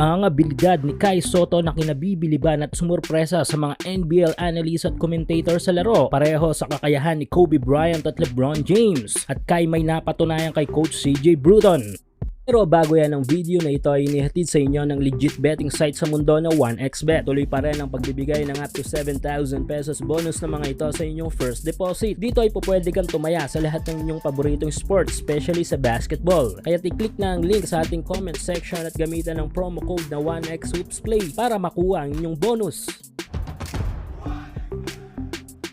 Ang abilidad ni Kai Soto na kinabibiliban at sumurpresa sa mga NBL analyst at commentator sa laro pareho sa kakayahan ni Kobe Bryant at LeBron James at Kai may napatunayan kay Coach CJ Bruton. Pero bago yan ang video na ito ay inihatid sa inyo ng legit betting site sa mundo na 1xBet. Tuloy pa rin ang pagbibigay ng up to 7,000 pesos bonus na mga ito sa inyong first deposit. Dito ay pupwede kang tumaya sa lahat ng inyong paboritong sports, especially sa basketball. Kaya i-click na ang link sa ating comment section at gamitan ng promo code na 1xHoopsPlay para makuha ang inyong bonus.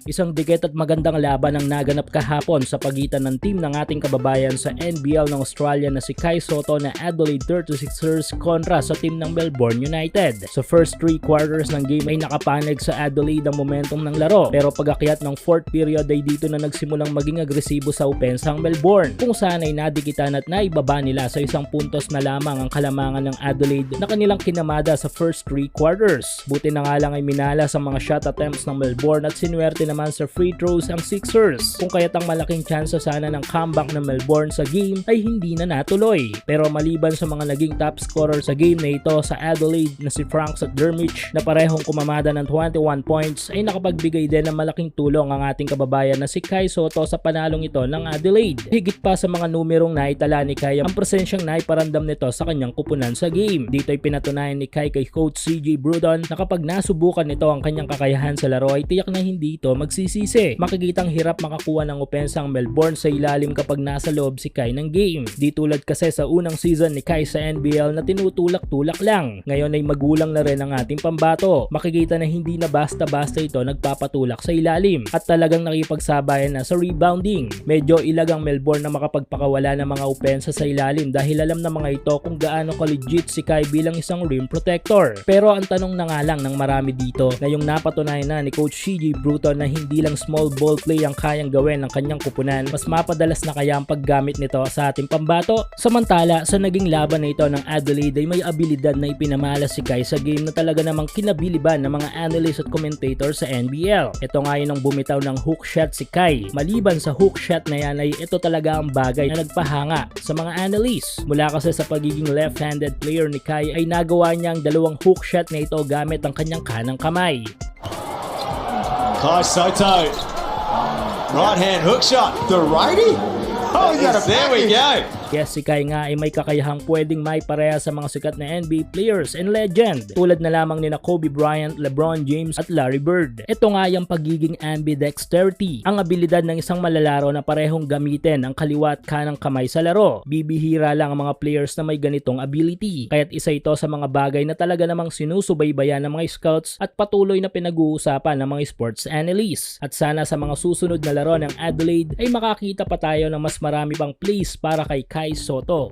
Isang dikit at magandang laban ang naganap kahapon sa pagitan ng team ng ating kababayan sa NBL ng Australia na si Kai Soto na Adelaide 36ers kontra sa team ng Melbourne United. Sa first 3 quarters ng game ay nakapanig sa Adelaide ang momentum ng laro pero pagakyat ng fourth period ay dito na nagsimulang maging agresibo sa opensa ang Melbourne kung saan ay nadikitan at naibaba nila sa isang puntos na lamang ang kalamangan ng Adelaide na kanilang kinamada sa first 3 quarters. Buti na nga lang ay minala sa mga shot attempts ng Melbourne at sinuwerte naman sa free throws ang Sixers kung kaya't ang malaking chance sana ng comeback ng Melbourne sa game ay hindi na natuloy. Pero maliban sa mga naging top scorer sa game na ito sa Adelaide na si Frank Dermich na parehong kumamada ng 21 points ay nakapagbigay din ng malaking tulong ang ating kababayan na si Kai Soto sa panalong ito ng Adelaide. Higit pa sa mga numerong naitala ni Kai ang presensyang naiparamdam nito sa kanyang kupunan sa game. Dito ay pinatunayan ni Kai kay coach CJ Brudon na kapag nasubukan nito ang kanyang kakayahan sa laro ay tiyak na hindi ito magsisisi. Makikitang hirap makakuha ng opensa ang Melbourne sa ilalim kapag nasa loob si Kai ng game. Di tulad kasi sa unang season ni Kai sa NBL na tinutulak-tulak lang. Ngayon ay magulang na rin ang ating pambato. Makikita na hindi na basta-basta ito nagpapatulak sa ilalim at talagang nakipagsabayan na sa rebounding. Medyo ilag ang Melbourne na makapagpakawala ng mga opensa sa ilalim dahil alam ng mga ito kung gaano ka-legit si Kai bilang isang rim protector. Pero ang tanong na nga lang ng marami dito na yung napatunayan na ni Coach CJ Bruton na hindi lang small ball play ang kayang gawin ng kanyang kupunan, mas mapadalas na kaya ang paggamit nito sa ating pambato. Samantala, sa naging laban na ito ng Adelaide ay may abilidad na ipinamala si Kai sa game na talaga namang kinabiliban ng mga analysts at commentator sa NBL. Ito nga yun ang bumitaw ng hook shot si Kai. Maliban sa hook shot na yan ay ito talaga ang bagay na nagpahanga sa mga analysts. Mula kasi sa pagiging left-handed player ni Kai ay nagawa niya ang dalawang hook shot na ito gamit ang kanyang kanang kamay. Kai Soto. Right hand hook shot. The righty? Oh, he's got a There we go. Yes, si Kai nga ay may kakayahang pwedeng may pareha sa mga sikat na NBA players and legend tulad na lamang ni na Kobe Bryant, LeBron James at Larry Bird. Ito nga yung pagiging ambidexterity, ang abilidad ng isang malalaro na parehong gamitin ang kaliwa at kanang kamay sa laro. Bibihira lang ang mga players na may ganitong ability. Kaya't isa ito sa mga bagay na talaga namang sinusubaybayan ng mga scouts at patuloy na pinag-uusapan ng mga sports analysts. At sana sa mga susunod na laro ng Adelaide ay makakita pa tayo ng mas marami pang plays para kay Kai Soto.